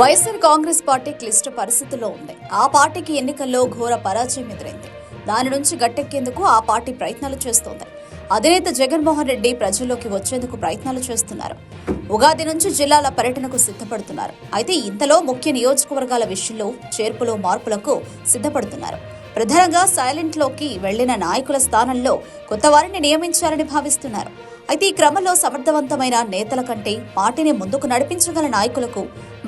YSR Congress party క్లిష్ట పరిస్థితుల్లో ఉంది. ఆ పార్టీకి ఎన్నికల్లో ఘోర పరాజయం ఎదురైంది. దాని నుంచి గట్టెక్కేందుకు ఆ పార్టీ ప్రయత్నాలు చేస్తోంది. అధినేత జగన్మోహన్ రెడ్డి ప్రజల్లోకి వచ్చేందుకు ప్రయత్నాలు చేస్తున్నారు. ఉగాది నుంచి జిల్లాల పర్యటనకు సిద్ధపడుతున్నారు. అయితే ఇంతలో ముఖ్య నియోజకవర్గాల విషయంలో చేర్పులో మార్పులకు సిద్ధపడుతున్నారు. ప్రధానంగా సైలెంట్లోకి వెళ్ళిన నాయకుల స్థానంలో కొత్త వారిని నియమించాలని భావిస్తున్నారు. అయితే ఈ క్రమంలో సమర్థవంతమైన నేతల కంటే పార్టీని ముందుకు నడిపించగల నాయకులకు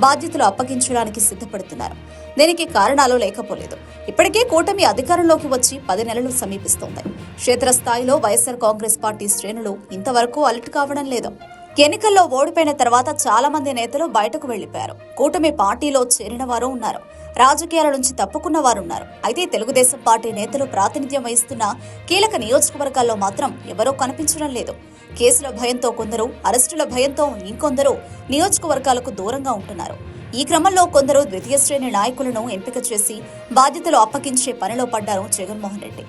బాధ్యతలు అప్పగించడానికి సిద్ధపడుతున్నారు. దీనికి కారణాలు లేకపోలేదు. ఇప్పటికే కూటమి అధికారంలోకి వచ్చి పది నెలలు సమీపిస్తోంది. క్షేత్రస్థాయిలో వైఎస్ఆర్ కాంగ్రెస్ పార్టీ శ్రేణులు ఇంతవరకు అలర్ట్ కావడం లేదు. ఎన్నికల్లో ఓడిపోయిన తర్వాత చాలా మంది నేతలు బయటకు వెళ్ళిపోయారు కూటమి పార్టీలో చేరిన వారు ఉన్నారు. రాజకీయాల నుంచి తప్పుకున్న వారు ఉన్నారు అయితే తెలుగుదేశం పార్టీ నేతలు ప్రాతినిధ్యం వహిస్తున్న కీలక నియోజకవర్గాల్లో మాత్రం ఎవరో కనిపించడం లేదు. కేసుల భయంతో కొందరు అరెస్టుల భయంతో ఇంకొందరు నియోజకవర్గాలకు దూరంగా ఉంటున్నారు. ఈ క్రమంలో కొందరు ద్వితీయ శ్రేణి నాయకులను ఎంపిక చేసి బాధ్యతలు అప్పగించే పనిలో పడ్డారు జగన్మోహన్ రెడ్డి.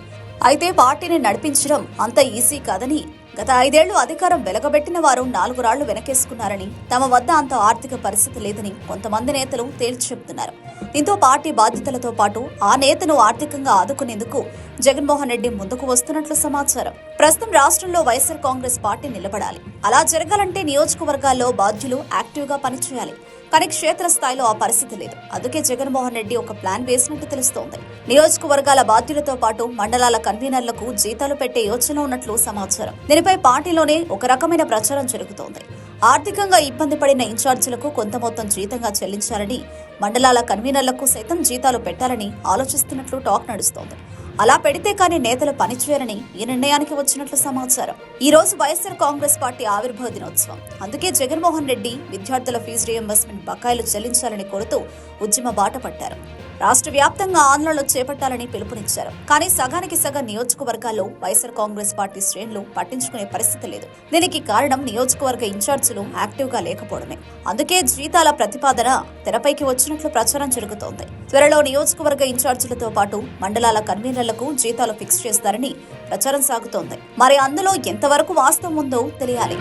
అయితే పార్టీని నడిపించడం అంత ఈజీ కాదని గత ఐదేళ్ళు అధికారం వెలగబెట్టిన వారు నాలుగు రాళ్ళు వెనకేసుకున్నారని తమ వద్ద అంత ఆర్థిక పరిస్థితి లేదని కొంతమంది నేతలు తేల్చి చెబుతున్నారు. దీంతో పార్టీ బాధ్యతలతో పాటు ఆ నేతను ఆర్థికంగా ఆదుకునేందుకు జగన్మోహన్ రెడ్డి ముందుకు వస్తున్నట్లు సమాచారం. ప్రస్తుతం రాష్ట్రంలో వైఎస్ఆర్ కాంగ్రెస్ పార్టీ నిలబడాలి. అలా జరగాలంటే నియోజకవర్గాల్లో బాధ్యులు యాక్టివ్గా పనిచేయాలి. కానీ క్షేత్రస్థాయిలో ఆ పరిస్థితి లేదు. అందుకే జగన్మోహన్ రెడ్డి ఒక ప్లాన్ వేసినట్టు తెలుస్తోంది. నియోజకవర్గాల బాధ్యులతో పాటు మండలాల కన్వీనర్లకు జీతాలు పెట్టే యోచన ఉన్నట్లు సమాచారం. దీనిపై పార్టీలోనే ఒక రకమైన ప్రచారం జరుగుతోంది. ఆర్థికంగా ఇబ్బంది పడిన ఇన్ఛార్జీలకు కొంత మొత్తం జీతంగా చెల్లించాలని మండలాల కన్వీనర్లకు సైతం జీతాలు పెట్టాలని ఆలోచిస్తున్నట్లు టాక్ నడుస్తోంది. అలా పెడితే కానీ నేతలు పనిచేయరని ఈ నిర్ణయానికి వచ్చినట్లు సమాచారం. ఈ రోజు వైఎస్ఆర్ కాంగ్రెస్ పార్టీ ఆవిర్భావ దినోత్సవం. అందుకే జగన్మోహన్ రెడ్డి విద్యార్థుల ఫీజు రియంబర్స్మెంట్ బకాయిలు చెల్లించాలని కోరుతూ ఉద్యమ బాట పట్టారు. రాష్ట్ర వ్యాప్తంగా ఆందోళనలు చేపట్టాలని పిలుపునిచ్చారు. కానీ సగానికి సగం నియోజకవర్గాల్లో వైఎస్ఆర్ కాంగ్రెస్ పార్టీ శ్రేణులు పట్టించుకునే పరిస్థితి లేదు. దీనికి కారణం నియోజకవర్గ ఇన్ఛార్జీలు యాక్టివ్గా లేకపోవడమే. అందుకే జీతాల ప్రతిపాదన తెరపైకి వచ్చినట్లు ప్రచారం జరుగుతోంది. త్వరలో నియోజకవర్గ ఇన్ఛార్జీలతో పాటు మండలాల కన్వీనర్లకు జీతాలు ఫిక్స్ చేస్తారని ప్రచారం సాగుతోంది. మరి అందులో ఎంతవరకు వాస్తవం ఉందో తెలియాలి.